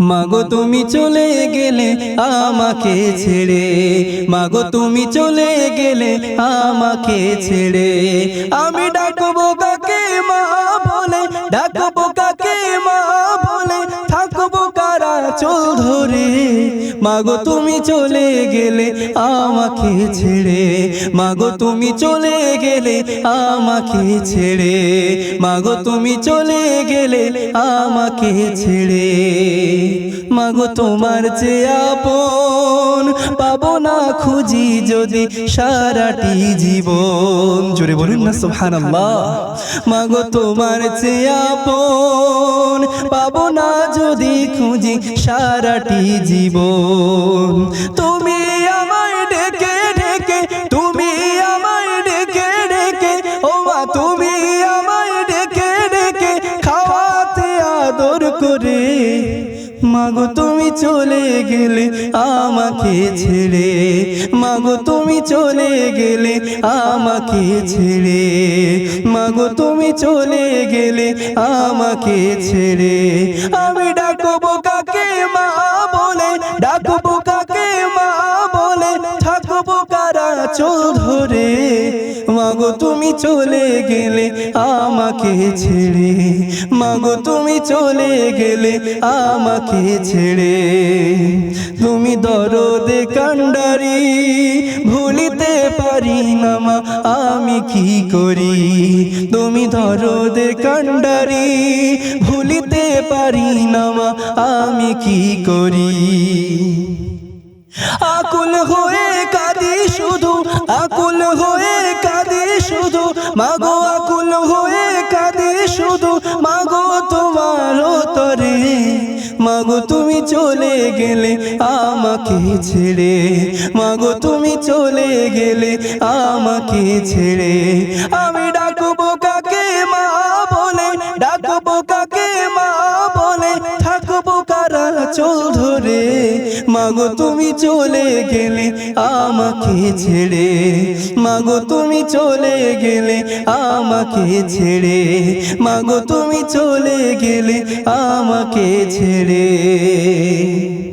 মাগো, তুমি চলে গেলে আমাকে ছেড়ে। মাগো, তুমি চলে গেলে আমাকে ছেড়ে। আমি ডাকবো কাকে মা বলে, ডাকবো কাকে মা বলে, থাকব কারা চল ধরে? মাগো, তুমি চলে গেলে আমাকে ছেড়ে। মাগো, তুমি চলে গেলে আমাকে ছেড়ে। মাগো, তুমি চলে গেলে আমাকে ছেড়ে। মাগো, তোমার চেয়ে আপন পাবো না খুঁজি যদি সারাটি জীবন। জোরে বলুন না, সুবহানাল্লাহ। মাগো, তোমার চেয়ে আপন পাবো না সারাটি জীবন। তুমি মাগো, তুমি চলে গেলে আমাকে ছেড়ে। মাগো, তুমি চলে গেলে আমাকে ছেড়ে। মাগো, তুমি চলে গেলে আমাকে ছেড়ে। আমি ডাকবো কাকে মা বলে? ডাকবো কাকে মা বলে? থাকব কারা চোল ধরে মাগো, তুমি চলে গেলে আমাকে ছেড়ে। মাগো, তুমি চলে গেলে আমাকে ছেড়ে। তুমি দরদে কান্ডারি, ভুলিতে পারি না মা, আমি কি করি? তুমি দরদে কান্ডারি, ভুলিতে পারি না মা, আমি কি করি? আকুল হয়ে কাঁদি শুধু, আকুল হয়ে মাগো আকুল হয়ে কাঁদে শুধু, মাগো তোমার তরে মাগো তুমি চলে গেলে আমাকে ছেড়ে। মাগো তুমি চলে গেলে আমাকে ছেড়ে। আমি ডাকবো কাকে মা বলে? ডাকবো কাকে মা মাগো, তুমি চলে গেলে আমাকে ছেড়ে। মাগো, তুমি চলে গেলে আমাকে ছেড়ে। মাগো, তুমি চলে গেলে আমাকে ছেড়ে।